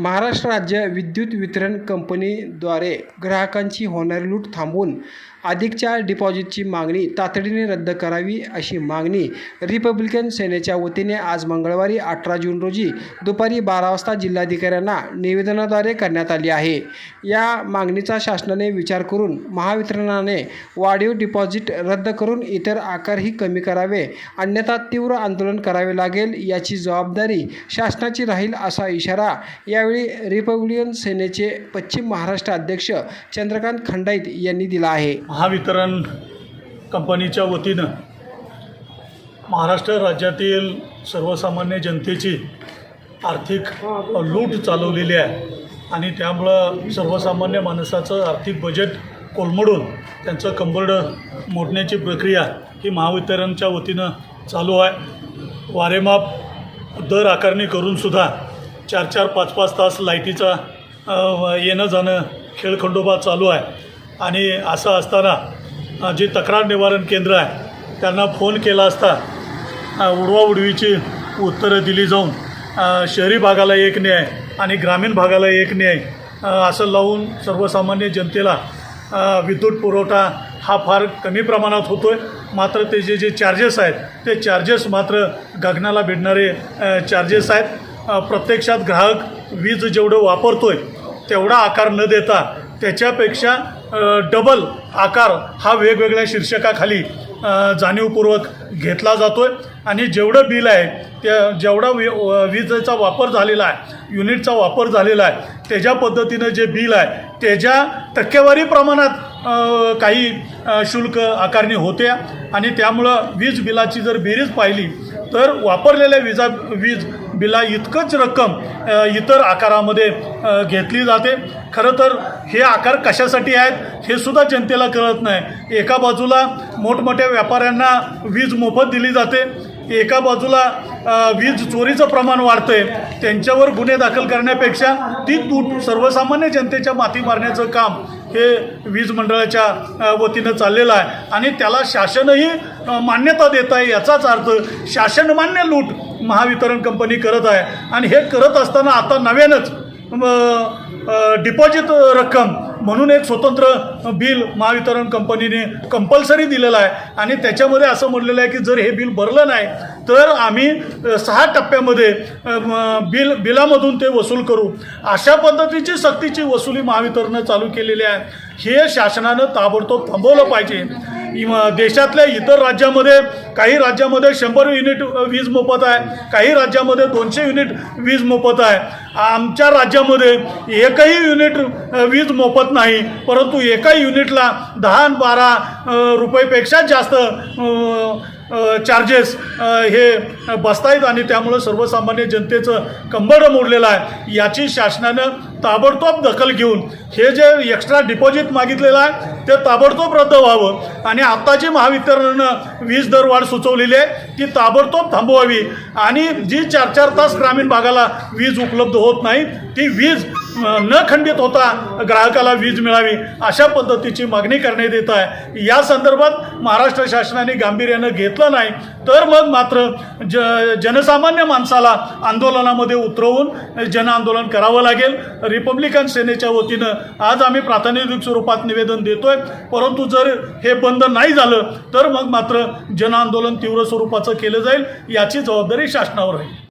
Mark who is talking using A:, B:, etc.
A: महाराष्ट्र राज्य विद्युत वितरण कंपनीद्वारे ग्राहकांची होणारी लूट थांबवून अधिकच्या डिपॉझिटची मागणी तातडीने रद्द करावी अशी मागणी रिपब्लिकन सेनेच्या वतीने आज मंगळवारी अठरा जून रोजी दुपारी बारा वाजता जिल्हाधिकाऱ्यांना निवेदनाद्वारे करण्यात आली आहे. या मागणीचा शासनाने विचार करून महावितरणाने वाढीव डिपॉझिट रद्द करून इतर आकारही कमी करावे अन्यथा तीव्र आंदोलन करावे लागेल याची जबाबदारी शासनाची राहील असा इशारा यावेळी रिपब्लिकन सेनेचे पश्चिम महाराष्ट्र अध्यक्ष चंद्रकांत खंडाईत यांनी दिला आहे.
B: महावितरण कंपनीच्या वतीनं महाराष्ट्र राज्यातील सर्वसामान्य जनतेची आर्थिक लूट चालवलेली आहे. आणि त्यामुळं सर्वसामान्य माणसाचं आर्थिक बजेट कोलमडून त्यांचं कंबरडं मोडण्याची प्रक्रिया ही महावितरणच्या वतीनं चालू आहे. वारेमाप दर आकारणी करूनसुद्धा चार चार पाच पाच तास लाईटीचा येणं जाणं खेळखंडोबा चालू आहे. आणि असं असताना जे तक्रार निवारण केंद्र आहे त्यांना फोन केला असता उडवाउडवीची उत्तरं दिली जाऊन शहरी भागाला एक न्याय आणि ग्रामीण भागाला एक न्याय असं लावून सर्वसामान्य जनतेला विद्युत पुरवठा हा फार कमी प्रमाणात होतो आहे मात्र त्याचे जे चार्जेस आहेत ते चार्जेस मात्र गगनाला भिडणारे चार्जेस आहेत. प्रत्यक्षात ग्राहक वीज जेवढं वापरतो आहे तेवढा आकार न देता त्याच्यापेक्षा डबल आकार हा वेगवेगळ्या शीर्षकाखाली जाणीवपूर्वक घेतला जातो आहे आणि जेवढं बिल आहे त्या जेवढा वी विजेचा वापर झालेला आहे युनिटचा वापर झालेला आहे त्याच्या पद्धतीनं जे बिल आहे त्याच्या टक्केवारी प्रमाणात काही शुल्क आकारणी होते. आणि त्यामुळं वीज बिलाची जर बेरीज पाहिली तर वापरलेल्या विजा वीज बिला इतकंच रक्कम इतर आकारामध्ये घेतली जाते. खरं तर हे आकार कशासाठी आहेत हे सुद्धा जनतेला कळत नाही. एका बाजूला मोठमोठ्या व्यापाऱ्यांना वीज मोफत दिली जाते. एका बाजूला वीज चोरीचं प्रमाण वाढतं आहे त्यांच्यावर गुन्हे दाखल करण्यापेक्षा ती तूट सर्वसामान्य जनतेच्या माती मारण्याचं काम हे वीज मंडळाच्या वतीनं चाललेलं आहे. आणि त्याला शासनही मान्यता देत आहे याचाच अर्थ शासनमान्य लूट महावितरण कंपनी करत आहे. आणि हे करत असताना आता नव्यानंच डिपॉझिट रक्कम म्हणून एक स्वतंत्र बिल महावितरण कंपनीने कंपल्सरी दिलेलं आहे. आणि त्याच्यामध्ये असं म्हणलेलं आहे की जर हे बिल भरलं नाही तर आम्ही सहा टप्प्यामध्ये बिल बिलामधून ते वसूल करू. अशा पद्धतीची सक्तीची वसुली महावितरणनं चालू केलेली आहे. हे शासनानं ताबडतोब थांबवलं पाहिजे. देशातल्या इतर राज्यामध्ये काही राज्यामध्ये शंभर युनिट वीज मोफत आहे काही राज्यामध्ये दोनशे युनिट वीज मोफत आहे. आमच्या राज्यामध्ये एकही युनिट वीज मोफत नाही परंतु एका युनिटला दहा बारा रुपयेपेक्षा जास्त चार्जेस हे बसतायत आणि त्यामुळं सर्वसामान्य जनतेचं कंबरड मोडलेलं आहे. याची शासनानं ताबडतोब दखल घेऊन हे जे एक्स्ट्रा डिपॉझिट मागितलेलं आहे ते ताबडतोब रद्द व्हावं. आणि आत्ताची महावितरणानं वीज दरवाढ सुचवलेली आहे ती ताबडतोब थांबवावी. आणि जी चार चार तास ग्रामीण भागाला वीज उपलब्ध होत नाही ती वीज न खंडित होता ग्राहकाला वीज मिळावी अशा पद्धतीची मागणी करण्यात येत आहे. या संदर्भात महाराष्ट्र शासनाने गांभीर्यानं घेतलं नाही तर मग मात्र ज जनसामान्य माणसाला आंदोलनामध्ये उतरवून जनआंदोलन करावं लागेल. रिपब्लिकन सेनेच्या वतीनं आज आम्ही प्रातिनिधिक स्वरूपात निवेदन देतोय. परंतु जर हे बंद नाही झालं तर मग मात्र जनआंदोलन तीव्र स्वरूपाचं केलं जाईल याची जबाबदारी शासनावर आहे